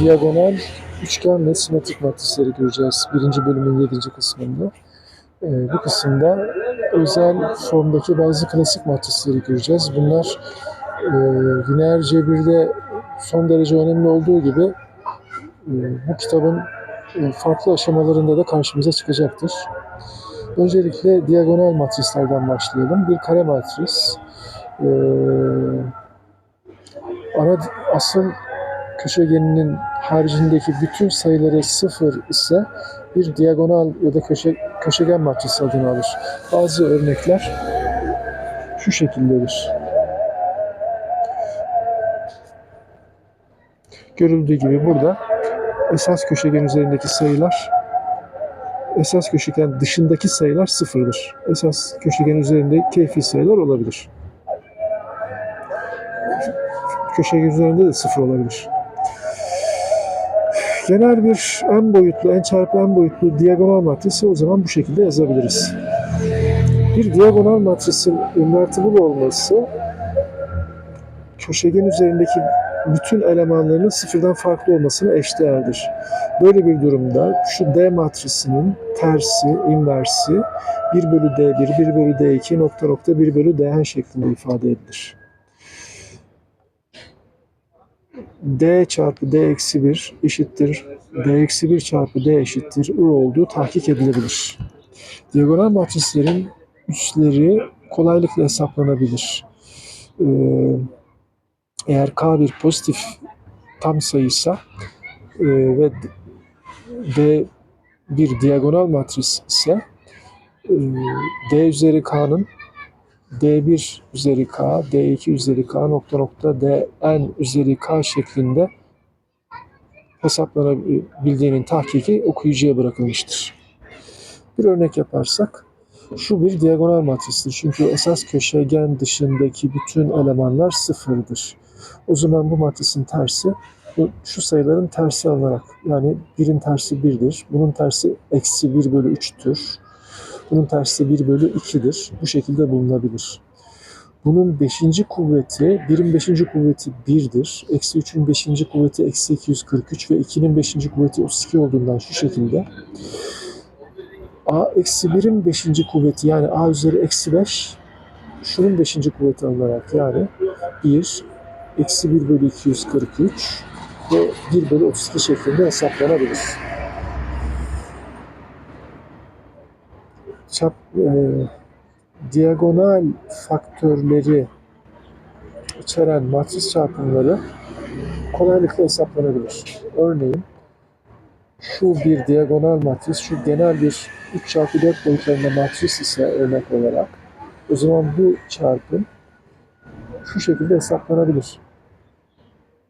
diagonal, üçgen ve simetrik matrisleri göreceğiz birinci bölümün yedinci kısmında. Ee, bu kısımda özel formdaki bazı klasik matrisleri göreceğiz. Bunlar e, lineer cebirde son derece önemli olduğu gibi e, bu kitabın e, farklı aşamalarında da karşımıza çıkacaktır. Öncelikle diagonal matrislerden başlayalım. Bir kare matris. Ee, ana asıl köşegeninin haricindeki bütün sayıları sıfır ise bir diagonal ya da köşe, köşegen matrisi adını alır. Bazı örnekler şu şekildedir. Görüldüğü gibi burada esas köşegen üzerindeki sayılar esas köşegen dışındaki sayılar sıfırdır. Esas köşegen üzerinde keyfi sayılar olabilir. Köşegen üzerinde de sıfır olabilir. Genel bir n boyutlu, n çarpı n boyutlu diagonal matrisi o zaman bu şekilde yazabiliriz. Bir diagonal matrisin invertible olması köşegen üzerindeki bütün elemanlarının sıfırdan farklı olmasına eşdeğerdir. Böyle bir durumda şu D matrisinin tersi, inversi 1 bölü D1, 1 bölü D2 nokta nokta 1 bölü DN şeklinde ifade edilir. D çarpı D eksi 1 eşittir. D eksi 1 çarpı D eşittir. I olduğu tahkik edilebilir. Diagonal matrislerin üsleri kolaylıkla hesaplanabilir. Ee, eğer K bir pozitif tam sayıysa e, ve D bir diagonal matris ise e, D üzeri K'nın D1 üzeri K, D2 üzeri K nokta nokta Dn üzeri K şeklinde hesaplanabildiğinin tahkiki okuyucuya bırakılmıştır. Bir örnek yaparsak şu bir diagonal matristir. Çünkü esas köşegen dışındaki bütün elemanlar sıfırdır. O zaman bu matrisin tersi şu sayıların tersi alınarak yani birin tersi birdir. Bunun tersi eksi 1 bölü 3'tür. Bunun tersi 1 bölü 2'dir. Bu şekilde bulunabilir. Bunun 5. kuvveti, 1'in 5. kuvveti 1'dir. Eksi 3'ün 5. kuvveti eksi 243 ve 2'nin 5. kuvveti 32 olduğundan şu şekilde. A eksi 1'in 5. kuvveti yani A üzeri eksi 5 şunun 5. kuvveti alınarak yani 1 eksi 1 bölü 243 ve 1 bölü 32 şeklinde hesaplanabilir. Çap, e, diagonal faktörleri içeren matris çarpımları kolaylıkla hesaplanabilir. Örneğin şu bir diagonal matris, şu genel bir 3 çarpı 4 boyutlarında matris ise örnek olarak o zaman bu çarpım şu şekilde hesaplanabilir.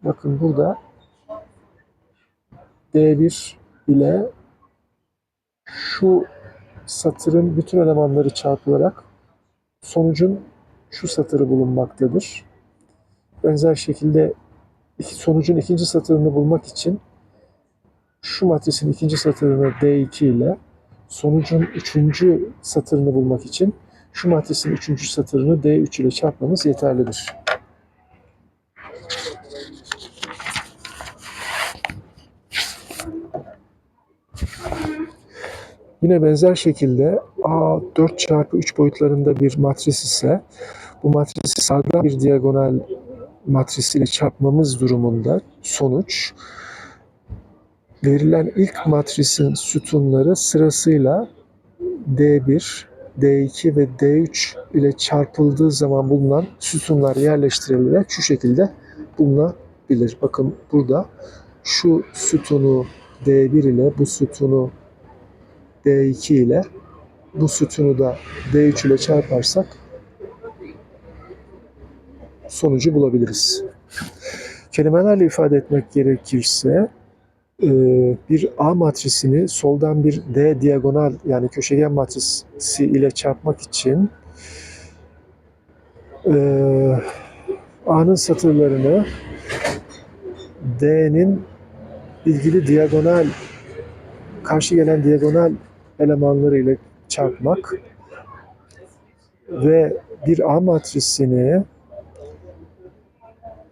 Bakın burada D1 ile şu satırın bütün elemanları çarpılarak sonucun şu satırı bulunmaktadır. Benzer şekilde sonucun ikinci satırını bulmak için şu matrisin ikinci satırını D2 ile sonucun üçüncü satırını bulmak için şu matrisin üçüncü satırını D3 ile çarpmamız yeterlidir. Yine benzer şekilde A 4 çarpı 3 boyutlarında bir matris ise bu matrisi sağdan bir diagonal matris ile çarpmamız durumunda sonuç verilen ilk matrisin sütunları sırasıyla D1, D2 ve D3 ile çarpıldığı zaman bulunan sütunlar yerleştirilerek şu şekilde bulunabilir. Bakın burada şu sütunu D1 ile bu sütunu D2 ile bu sütunu da D3 ile çarparsak sonucu bulabiliriz. Kelimelerle ifade etmek gerekirse e, bir A matrisini soldan bir D diagonal yani köşegen matrisi ile çarpmak için e, A'nın satırlarını D'nin ilgili diagonal karşı gelen diagonal elemanları ile çarpmak ve bir A matrisini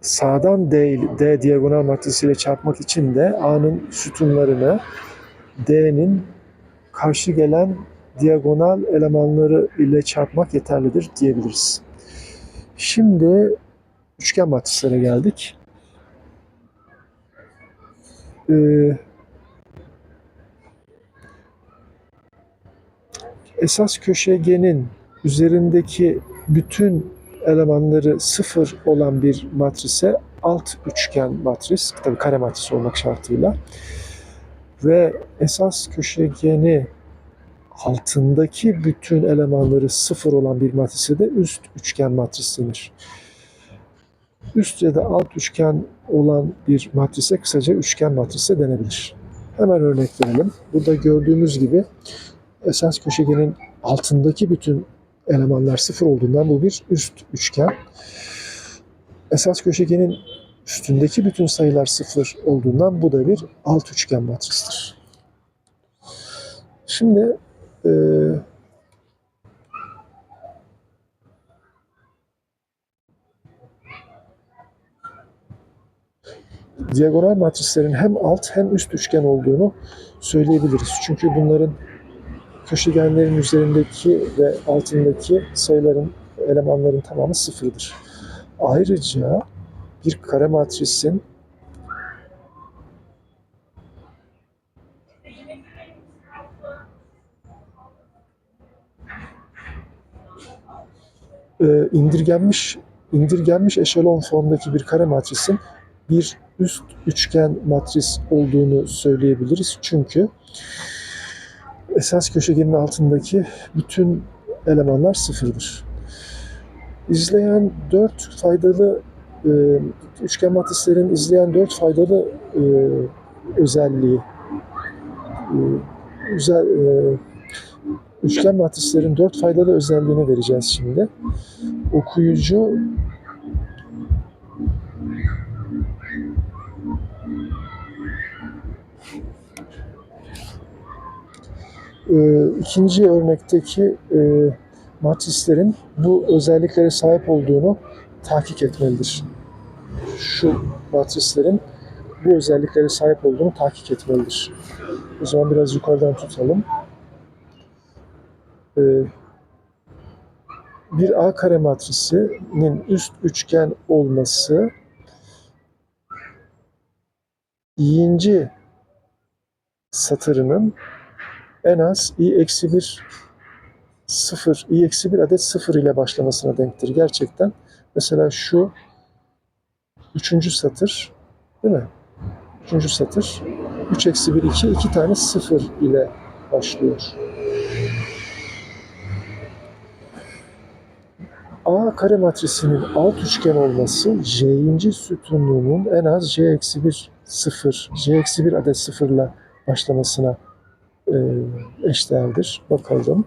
sağdan D, D diagonal matrisiyle çarpmak için de A'nın sütunlarını D'nin karşı gelen diagonal elemanları ile çarpmak yeterlidir diyebiliriz. Şimdi üçgen matrislere geldik. Ee, esas köşegenin üzerindeki bütün elemanları sıfır olan bir matrise alt üçgen matris, tabii kare matris olmak şartıyla ve esas köşegeni altındaki bütün elemanları sıfır olan bir matrise de üst üçgen matris denir. Üst ya da alt üçgen olan bir matrise kısaca üçgen matrise denebilir. Hemen örnek verelim. Burada gördüğümüz gibi esas köşegenin altındaki bütün elemanlar sıfır olduğundan bu bir üst üçgen. Esas köşegenin üstündeki bütün sayılar sıfır olduğundan bu da bir alt üçgen matristir. Şimdi e, diagonal matrislerin hem alt hem üst üçgen olduğunu söyleyebiliriz. Çünkü bunların köşegenlerin üzerindeki ve altındaki sayıların, elemanların tamamı sıfırdır. Ayrıca bir kare matrisin e, indirgenmiş indirgenmiş eşelon formdaki bir kare matrisin bir üst üçgen matris olduğunu söyleyebiliriz. Çünkü esas köşegenin altındaki bütün elemanlar sıfırdır. İzleyen dört faydalı e, üçgen matrislerin izleyen dört faydalı e, özelliği e, e, üçgen matrislerin dört faydalı özelliğini vereceğiz şimdi. Okuyucu e, ikinci örnekteki e, matrislerin bu özelliklere sahip olduğunu tahkik etmelidir. Şu matrislerin bu özelliklere sahip olduğunu tahkik etmelidir. O zaman biraz yukarıdan tutalım. Ee, bir A kare matrisinin üst üçgen olması i'inci satırının en az i eksi bir sıfır, i eksi bir adet sıfır ile başlamasına denktir. Gerçekten mesela şu üçüncü satır değil mi? Üçüncü satır 3 eksi 1 2 iki tane sıfır ile başlıyor. A kare matrisinin alt üçgen olması J'inci sütununun en az J eksi 1 sıfır, J eksi 1 adet sıfırla başlamasına e, eşdeğerdir. Bakalım.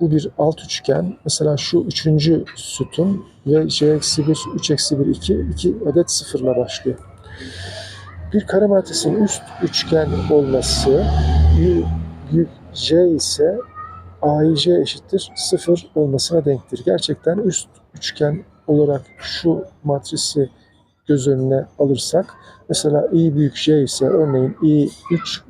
Bu bir alt üçgen. Mesela şu üçüncü sütun ve J eksi 1, 3 eksi 1, 2, 2 adet sıfırla başlıyor. Bir kare matrisinin üst üçgen olması büyük J ise AIJ eşittir 0 olmasına denktir. Gerçekten üst üçgen olarak şu matrisi göz önüne alırsak mesela i büyük j ise örneğin i 3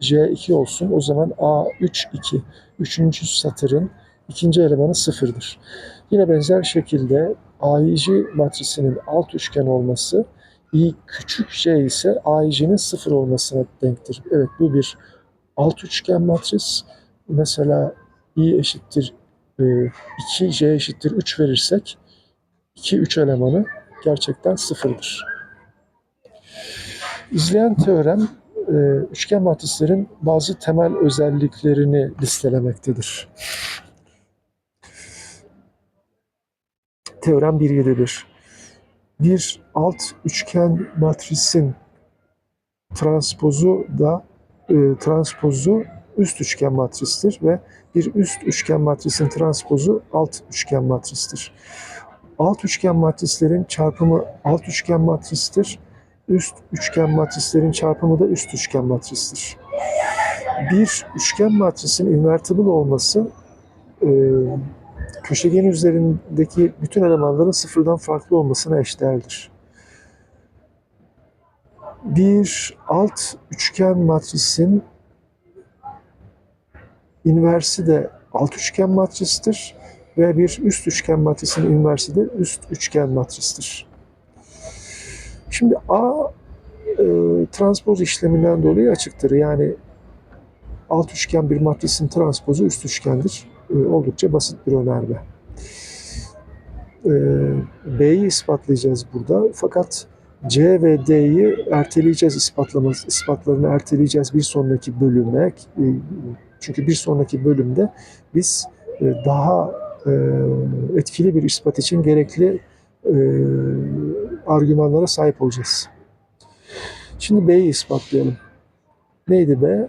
j 2 olsun o zaman a 3 2 üçüncü satırın ikinci elemanı sıfırdır. Yine benzer şekilde AIJ matrisinin alt üçgen olması i küçük j ise AIJ'nin sıfır olmasına denktir. Evet bu bir alt üçgen matris. Mesela i eşittir 2, j eşittir 3 verirsek 2, 3 elemanı gerçekten sıfırdır. İzleyen teorem e, üçgen matrislerin bazı temel özelliklerini listelemektedir. Teorem 1.7'dir. Bir alt üçgen matrisin transpozu da e, transpozu üst üçgen matristir ve bir üst üçgen matrisin transpozu alt üçgen matristir. Alt üçgen matrislerin çarpımı alt üçgen matristir. Üst üçgen matrislerin çarpımı da üst üçgen matristir. Bir üçgen matrisin invertible olması e, köşegen üzerindeki bütün elemanların sıfırdan farklı olmasına eşdeğerdir. Bir alt üçgen matrisin inversi de alt üçgen matristir ve bir üst üçgen matrisin inversi de üst üçgen matristir. Şimdi A e, transpoz işleminden dolayı açıktır. Yani alt üçgen bir matrisin transpozu üst üçgendir. E, oldukça basit bir önerme. E, B'yi ispatlayacağız burada. Fakat C ve D'yi erteleyeceğiz ispatlamaz, ispatlarını erteleyeceğiz bir sonraki bölüme. E, Çünkü bir sonraki bölümde biz e, daha etkili bir ispat için gerekli e, argümanlara sahip olacağız. Şimdi B'yi ispatlayalım. Neydi B?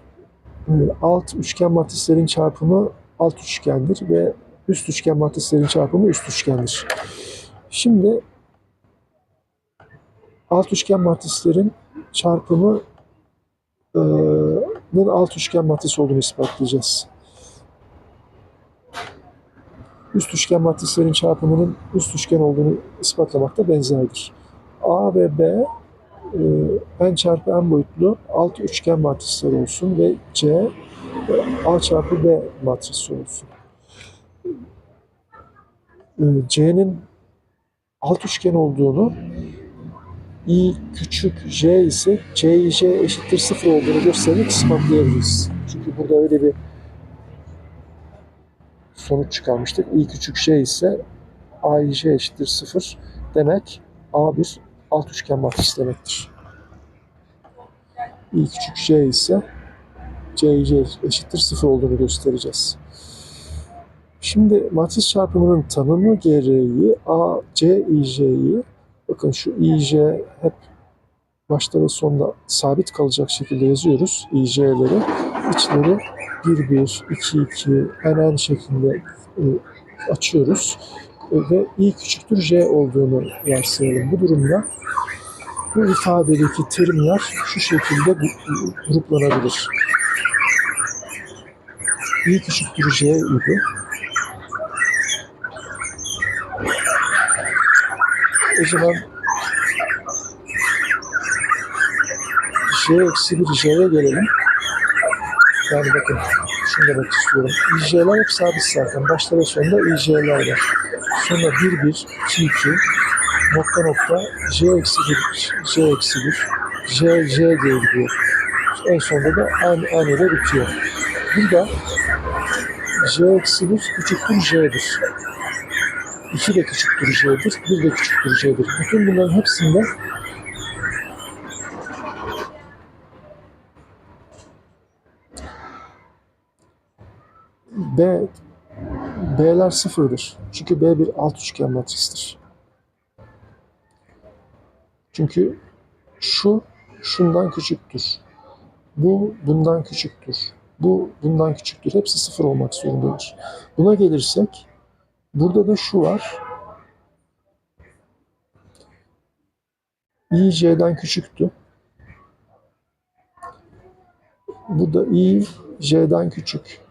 E, Alt üçgen matrislerin çarpımı alt üçgendir ve üst üçgen matrislerin çarpımı üst üçgendir. Şimdi alt üçgen matrislerin çarpımı e, nın alt üçgen matris olduğunu ispatlayacağız. Üst üçgen matrislerin çarpımının üst üçgen olduğunu ispatlamak da benzerdir. A ve B e, n çarpı n boyutlu alt üçgen matrisler olsun ve C e, A çarpı B matrisi olsun. E, C'nin alt üçgen olduğunu i küçük j ise c i j eşittir sıfır olduğunu göstererek ispatlayabiliriz. Çünkü burada öyle bir sonuç çıkarmıştık. i küçük j ise a i j eşittir sıfır demek a bir alt üçgen matris demektir. i küçük j ise c i j eşittir sıfır olduğunu göstereceğiz. Şimdi matris çarpımının tanımı gereği a c i j'yi Bakın şu IJ hep başta ve sonda sabit kalacak şekilde yazıyoruz IJ'leri. İçleri 1, 1, 2, 2, NN şeklinde e, açıyoruz. E, ve I küçüktür J olduğunu varsayalım. Bu durumda bu ifadedeki terimler şu şekilde gruplanabilir. I küçüktür J idi. O zaman J eksi bir J'ye gelelim. Yani bakın şunu demek istiyorum. İJ'ler hep sabit zaten. Başta ve sonunda İJ'ler var. Sonra 1 1 2 2 nokta nokta J eksi 1 J eksi 1 J J diye gidiyor. En sonunda da an, an ile bitiyor. Burada J eksi 1 küçüktür J'dir. 2 de küçüktür J'dir, 1 de küçüktür J'dir. Bütün bunların hepsinde B B'ler sıfırdır. Çünkü B bir alt üçgen matristir. Çünkü şu şundan küçüktür. Bu bundan küçüktür. Bu bundan küçüktür. Hepsi sıfır olmak zorundadır. Buna gelirsek Burada da şu var. i j'den küçüktü. Bu da i j'den küçük.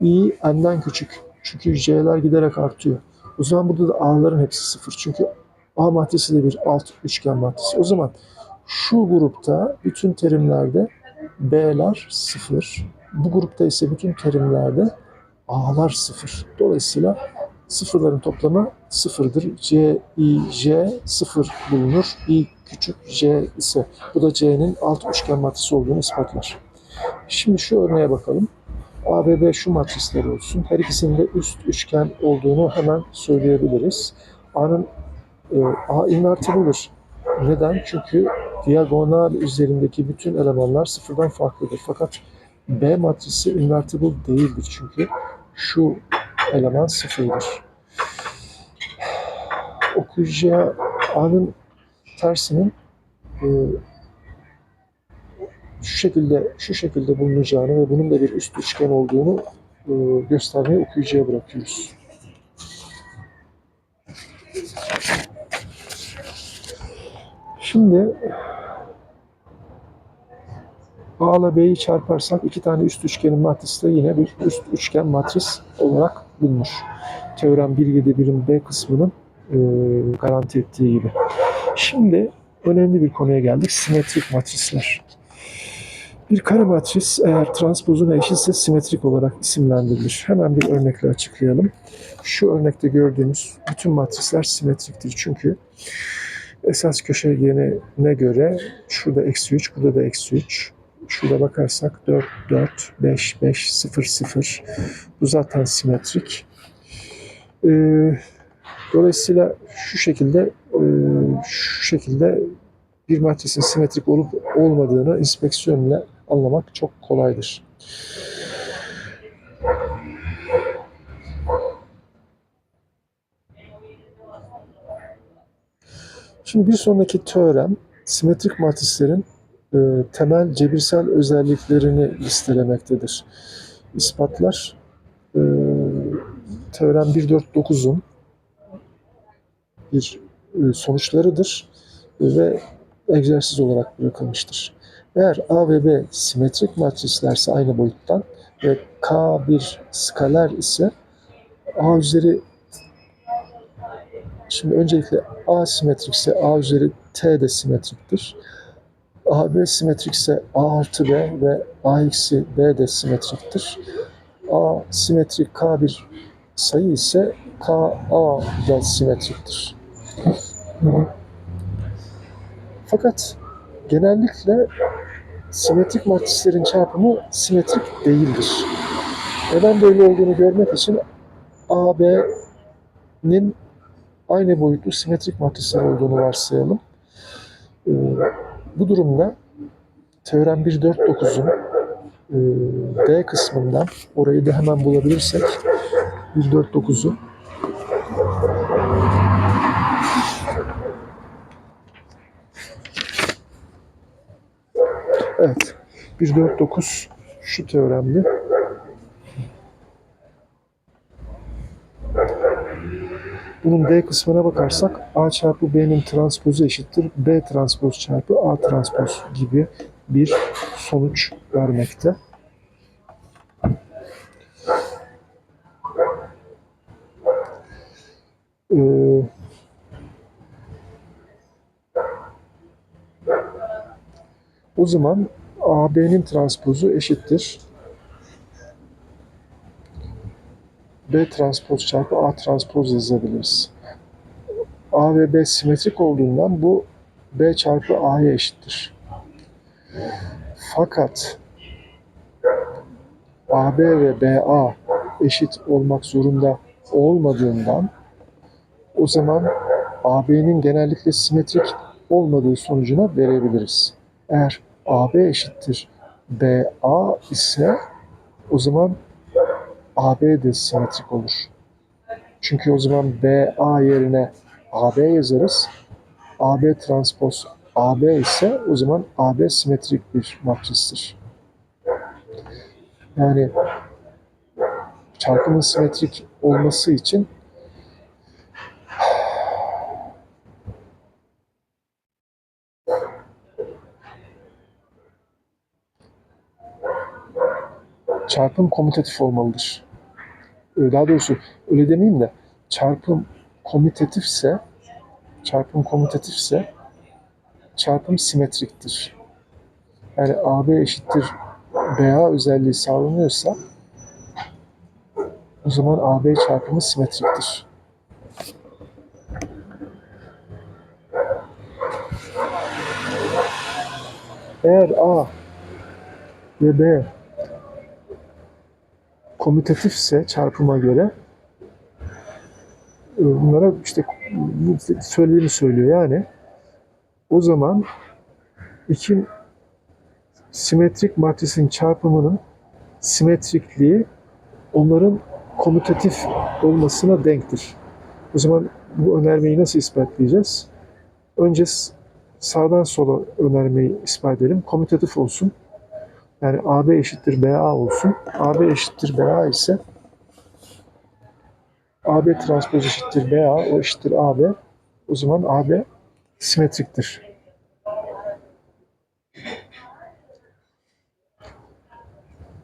İ n'den küçük. Çünkü j'ler giderek artıyor. O zaman burada da a'ların hepsi sıfır. Çünkü a matrisi de bir alt üçgen matrisi. O zaman şu grupta bütün terimlerde b'ler sıfır. Bu grupta ise bütün terimlerde A'lar sıfır. Dolayısıyla sıfırların toplamı sıfırdır. C, I, J sıfır bulunur. I küçük J ise bu da C'nin alt üçgen matrisi olduğunu ispatlar. Şimdi şu örneğe bakalım. A ve B şu matrisler olsun. Her ikisinin de üst üçgen olduğunu hemen söyleyebiliriz. A'nın e, A invertible'dır. Neden? Çünkü diagonal üzerindeki bütün elemanlar sıfırdan farklıdır. Fakat B matrisi invertible değildir çünkü şu eleman sıfırdır. Okuyacağı A'nın tersinin e, şu şekilde şu şekilde bulunacağını ve bunun da bir üst üçgen olduğunu e, göstermeyi okuyucuya bırakıyoruz. Şimdi A ile B'yi çarparsak iki tane üst üçgenin matrisi de yine bir üst üçgen matris olarak bulunur. Teorem 1.7 birim B kısmının e, garanti ettiği gibi. Şimdi önemli bir konuya geldik. Simetrik matrisler. Bir kare matris eğer transpozuna eşitse simetrik olarak isimlendirilir. Hemen bir örnekle açıklayalım. Şu örnekte gördüğümüz bütün matrisler simetriktir. Çünkü esas köşegenine göre şurada eksi 3, burada da eksi 3. Şurada bakarsak 4, 4, 5, 5, 0, 0. Bu zaten simetrik. Ee, dolayısıyla şu şekilde e, şu şekilde bir matrisin simetrik olup olmadığını inspeksiyon ile anlamak çok kolaydır. Şimdi bir sonraki teorem simetrik matrislerin e, temel cebirsel özelliklerini listelemektedir. İspatlar e, teorem 149'un bir e, sonuçlarıdır ve egzersiz olarak bırakılmıştır. Eğer A ve B simetrik matrislerse aynı boyuttan ve K bir skaler ise A üzeri Şimdi öncelikle A simetrikse A üzeri T de simetriktir. AB simetrikse A artı B ve A eksi B de simetriktir. A simetrik K bir sayı ise K A da simetriktir. Fakat genellikle simetrik matrislerin çarpımı simetrik değildir. Neden böyle olduğunu görmek için AB'nin aynı boyutlu simetrik matrisler olduğunu varsayalım. Ee, bu durumda teorem 149'un e, D kısmından orayı da hemen bulabilirsek 149'u Evet. 149 şu teoremli. Bunun D kısmına bakarsak A çarpı B'nin transpozu eşittir. B transpoz çarpı A transpoz gibi bir sonuç vermekte. Ee, o zaman AB'nin transpozu eşittir. B transpoz çarpı A transpoz yazabiliriz. A ve B simetrik olduğundan bu B çarpı A'ya eşittir. Fakat AB ve BA eşit olmak zorunda olmadığından o zaman AB'nin genellikle simetrik olmadığı sonucuna verebiliriz. Eğer AB eşittir BA ise o zaman AB de simetrik olur. Çünkü o zaman BA yerine AB yazarız. AB transpoz AB ise o zaman AB simetrik bir matristir. Yani çarpımın simetrik olması için çarpım komutatif olmalıdır. Ee, Daha doğrusu öyle demeyeyim de çarpım komutatifse çarpım komutatifse çarpım simetriktir. Yani AB eşittir BA özelliği sağlanıyorsa o zaman AB çarpımı simetriktir. Eğer A ve B komutatifse çarpıma göre e, bunlara işte söylediğimi söylüyor yani. O zaman iki simetrik matrisin çarpımının simetrikliği onların komutatif olmasına denktir. O zaman bu önermeyi nasıl ispatlayacağız? Önce sağdan sola önermeyi ispat edelim. Komutatif olsun. Yani AB eşittir BA olsun. AB eşittir BA ise AB transpoz eşittir BA, o eşittir AB. O zaman AB simetriktir.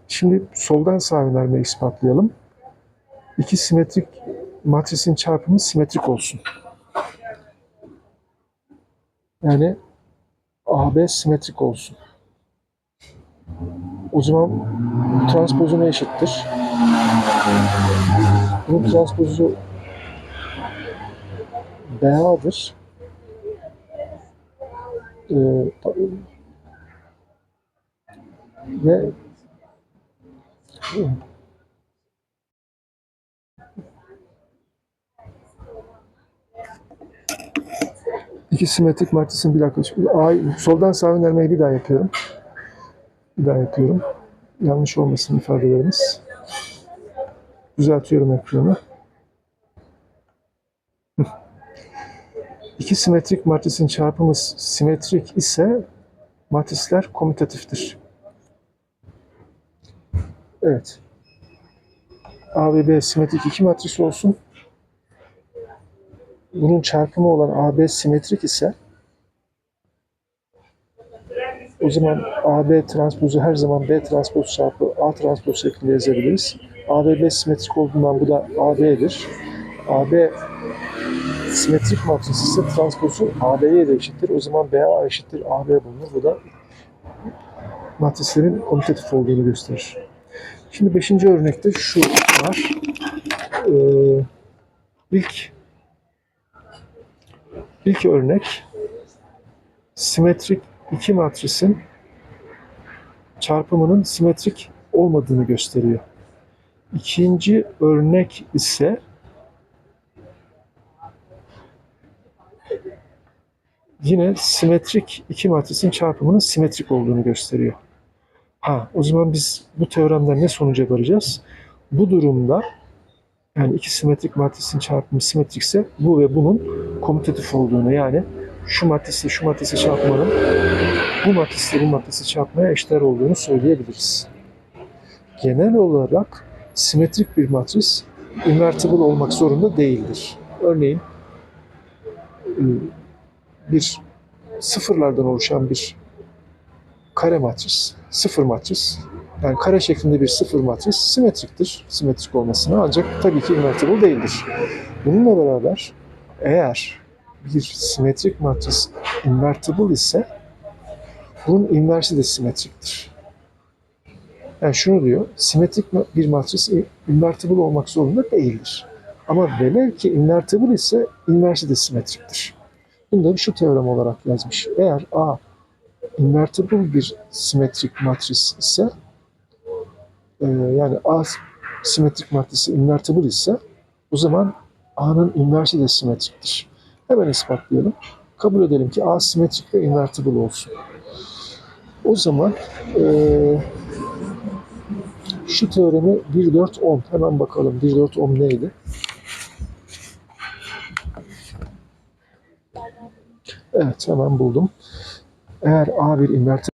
Şimdi soldan sağa önermeyi ispatlayalım. İki simetrik matrisin çarpımı simetrik olsun. Yani AB simetrik olsun. O zaman transpozu ne eşittir? Bunun transpozu BA'dır. Ee, ve iki simetrik matrisin bir dakika. Şimdi A, soldan sağa önermeyi bir daha yapıyorum. Bir daha yapıyorum. Yanlış olmasın ifadelerimiz. Düzeltiyorum ekranı. İki simetrik matrisin çarpımı simetrik ise matrisler komutatiftir. Evet. A ve B simetrik iki matris olsun. Bunun çarpımı olan AB simetrik ise o zaman AB transpozu her zaman B transpoz çarpı A transpoz şeklinde yazabiliriz. A ve B simetrik olduğundan bu da AB'dir. AB simetrik matris ise transpozu AB'ye de eşittir. O zaman BA eşittir AB bulunur. Bu da matrislerin komutatif olduğunu gösterir. Şimdi beşinci örnekte şu var. Ee, ilk ilk örnek simetrik iki matrisin çarpımının simetrik olmadığını gösteriyor. İkinci örnek ise yine simetrik iki matrisin çarpımının simetrik olduğunu gösteriyor. Ha, o zaman biz bu teoremden ne sonuca varacağız? Bu durumda yani iki simetrik matrisin çarpımı simetrikse bu ve bunun komutatif olduğunu yani şu matrisle şu matrisi çarpmanın bu matrisle bu matrisi çarpmaya eşdeğer olduğunu söyleyebiliriz. Genel olarak simetrik bir matris invertible olmak zorunda değildir. Örneğin e, bir sıfırlardan oluşan bir kare matris, sıfır matris, yani kare şeklinde bir sıfır matris simetriktir. Simetrik olmasına ancak tabii ki invertible değildir. Bununla beraber eğer bir simetrik matris invertible ise bunun inversi de simetriktir. Yani şunu diyor, simetrik bir matris invertible olmak zorunda değildir. Ama velev ki invertible ise inversi de simetriktir. Bunu da şu teorem olarak yazmış. Eğer A invertible bir simetrik matris ise e, yani A simetrik matrisi invertible ise o zaman A'nın inversi de simetriktir. Hemen ispatlayalım. Kabul edelim ki A simetrik ve invertible olsun. O zaman e, şu teoremi 1, 4, 10. Hemen bakalım 1, 4, 10 neydi? Evet hemen buldum. Eğer A bir invertible